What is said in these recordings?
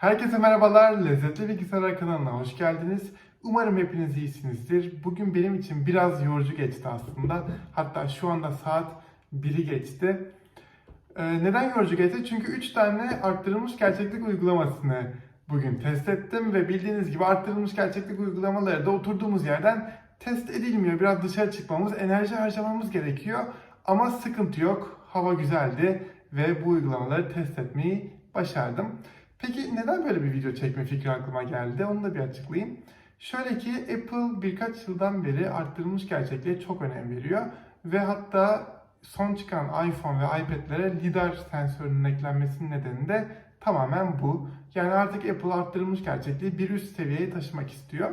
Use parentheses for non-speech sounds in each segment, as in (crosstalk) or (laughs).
Herkese merhabalar, Lezzetli Bilgisayar kanalına hoş geldiniz. Umarım hepiniz iyisinizdir. Bugün benim için biraz yorucu geçti aslında. Hatta şu anda saat 1'i geçti. Ee, neden yorucu geçti? Çünkü 3 tane arttırılmış gerçeklik uygulamasını bugün test ettim ve bildiğiniz gibi arttırılmış gerçeklik uygulamaları da oturduğumuz yerden test edilmiyor. Biraz dışarı çıkmamız, enerji harcamamız gerekiyor. Ama sıkıntı yok. Hava güzeldi ve bu uygulamaları test etmeyi başardım. Peki neden böyle bir video çekme fikri aklıma geldi? Onu da bir açıklayayım. Şöyle ki Apple birkaç yıldan beri arttırılmış gerçekliğe çok önem veriyor ve hatta son çıkan iPhone ve iPad'lere lidar sensörünün eklenmesinin nedeni de tamamen bu. Yani artık Apple arttırılmış gerçekliği bir üst seviyeye taşımak istiyor.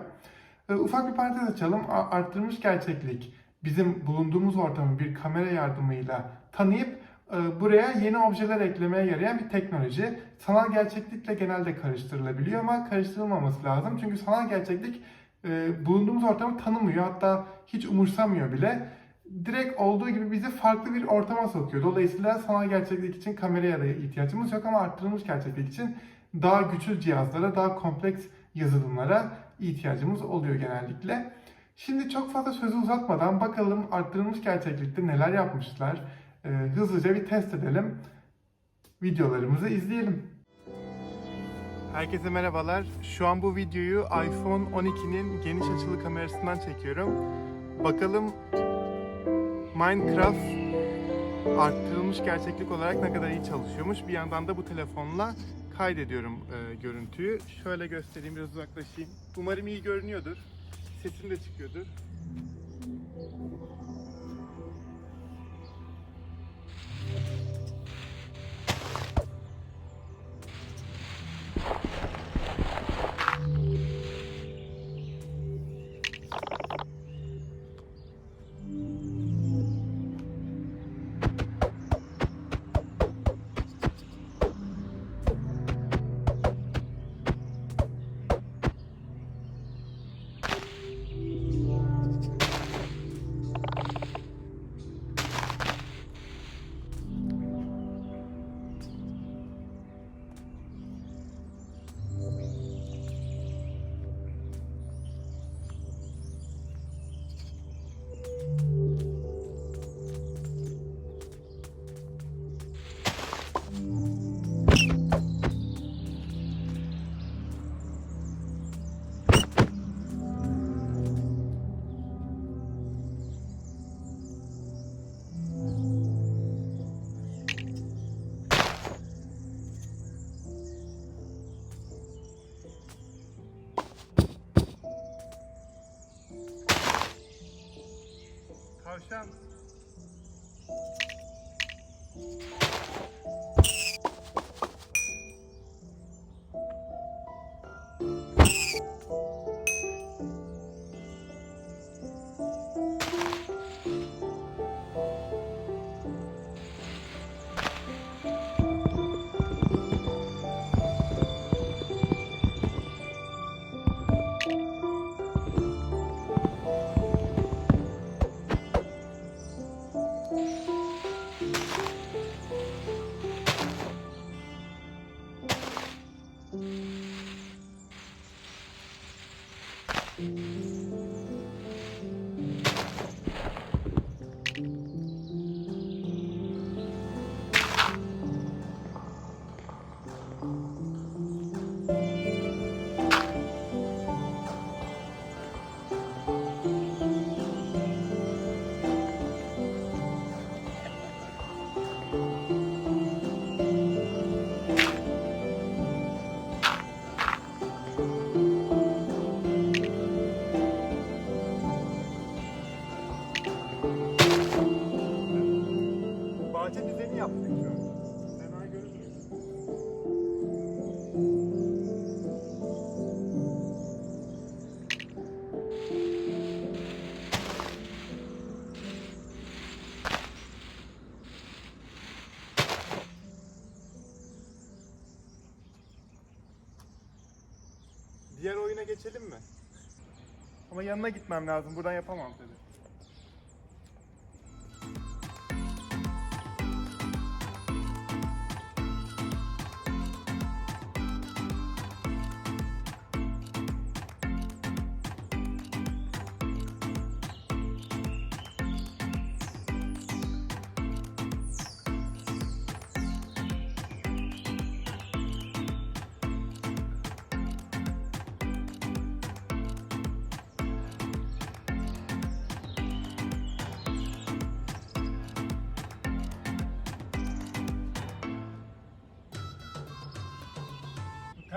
Ee, Ufak bir parantez açalım. Arttırılmış gerçeklik bizim bulunduğumuz ortamı bir kamera yardımıyla tanıyıp buraya yeni objeler eklemeye yarayan bir teknoloji. Sanal gerçeklikle genelde karıştırılabiliyor ama karıştırılmaması lazım. Çünkü sanal gerçeklik e, bulunduğumuz ortamı tanımıyor. Hatta hiç umursamıyor bile. Direkt olduğu gibi bizi farklı bir ortama sokuyor. Dolayısıyla sanal gerçeklik için kameraya da ihtiyacımız yok ama arttırılmış gerçeklik için daha güçlü cihazlara, daha kompleks yazılımlara ihtiyacımız oluyor genellikle. Şimdi çok fazla sözü uzatmadan bakalım arttırılmış gerçeklikte neler yapmışlar. Ee, hızlıca bir test edelim. Videolarımızı izleyelim. Herkese merhabalar. Şu an bu videoyu iPhone 12'nin geniş açılı kamerasından çekiyorum. Bakalım Minecraft arttırılmış gerçeklik olarak ne kadar iyi çalışıyormuş. Bir yandan da bu telefonla kaydediyorum e, görüntüyü. Şöyle göstereyim, biraz uzaklaşayım. Umarım iyi görünüyordur. Sesim de çıkıyordur. Tavşan. Diğer oyuna geçelim mi? Ama yanına gitmem lazım. Buradan yapamam dedi.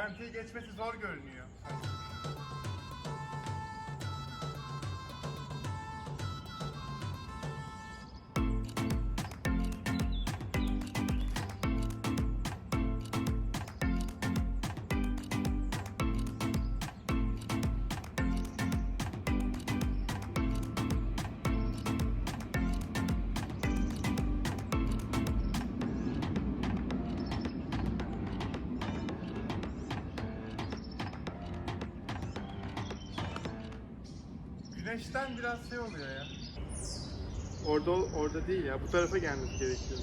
Tenteyi geçmesi zor görünüyor. Güneşten biraz şey oluyor ya. Orada orada değil ya. Bu tarafa gelmesi gerekiyor.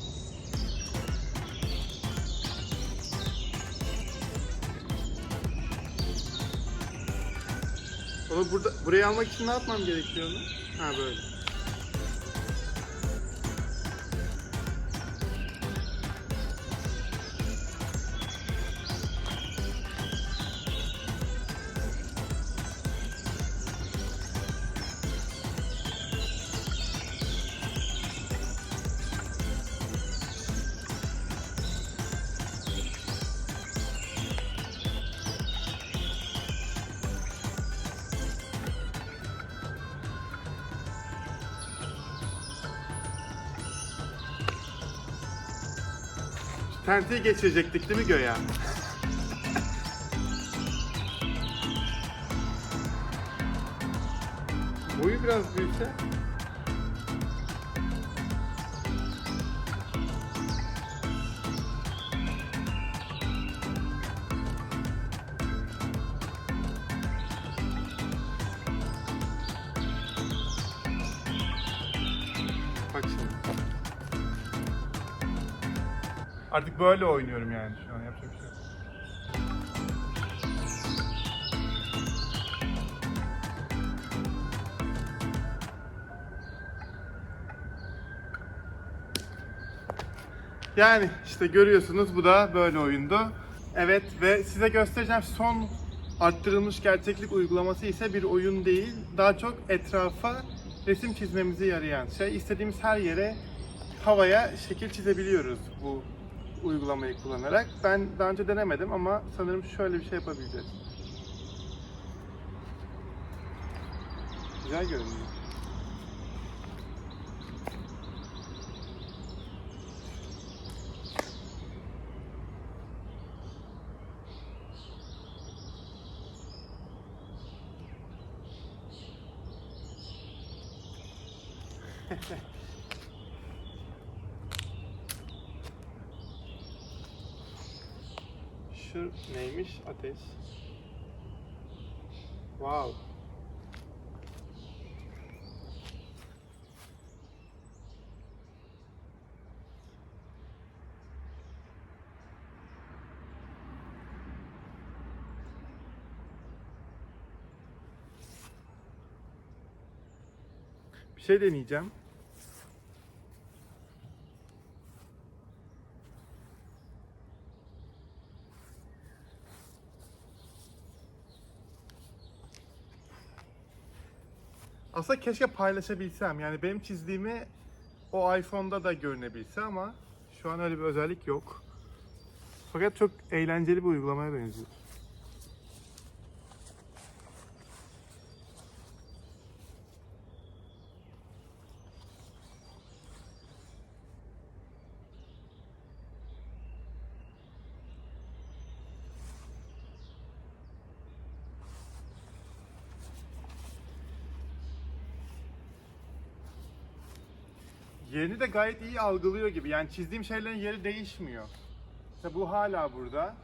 Onu burada burayı almak için ne yapmam gerekiyor? Ha böyle. Tenteyi geçirecektik değil mi göğe? Boyu biraz büyüse. Artık böyle oynuyorum yani şu an yapacak bir şey yok. Yani işte görüyorsunuz bu da böyle oyundu. Evet ve size göstereceğim son arttırılmış gerçeklik uygulaması ise bir oyun değil. Daha çok etrafa resim çizmemizi yarayan şey. İstediğimiz her yere havaya şekil çizebiliyoruz bu uygulamayı kullanarak. Ben daha önce denemedim ama sanırım şöyle bir şey yapabileceğiz. Güzel görünüyor. (laughs) Şu neymiş? Ateş. Wow. Bir şey deneyeceğim. Aslında keşke paylaşabilsem. Yani benim çizdiğimi o iPhone'da da görünebilse ama şu an öyle bir özellik yok. Fakat çok eğlenceli bir uygulamaya benziyor. Yerini de gayet iyi algılıyor gibi. Yani çizdiğim şeylerin yeri değişmiyor. İşte bu hala burada.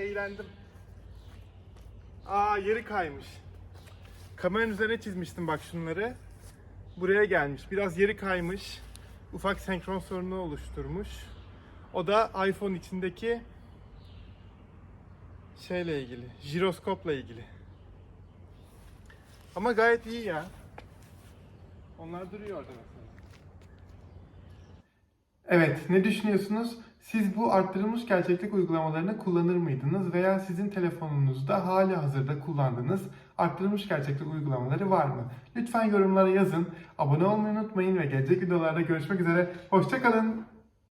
Eğlendim. Aa yeri kaymış. Kameranın üzerine çizmiştim bak şunları. Buraya gelmiş. Biraz yeri kaymış. Ufak senkron sorunu oluşturmuş. O da iPhone içindeki şeyle ilgili, jiroskopla ilgili. Ama gayet iyi ya. Onlar duruyor orada mesela. Evet, ne düşünüyorsunuz? Siz bu arttırılmış gerçeklik uygulamalarını kullanır mıydınız veya sizin telefonunuzda hali hazırda kullandığınız arttırılmış gerçeklik uygulamaları var mı? Lütfen yorumlara yazın. Abone olmayı unutmayın ve gelecek videolarda görüşmek üzere. Hoşçakalın.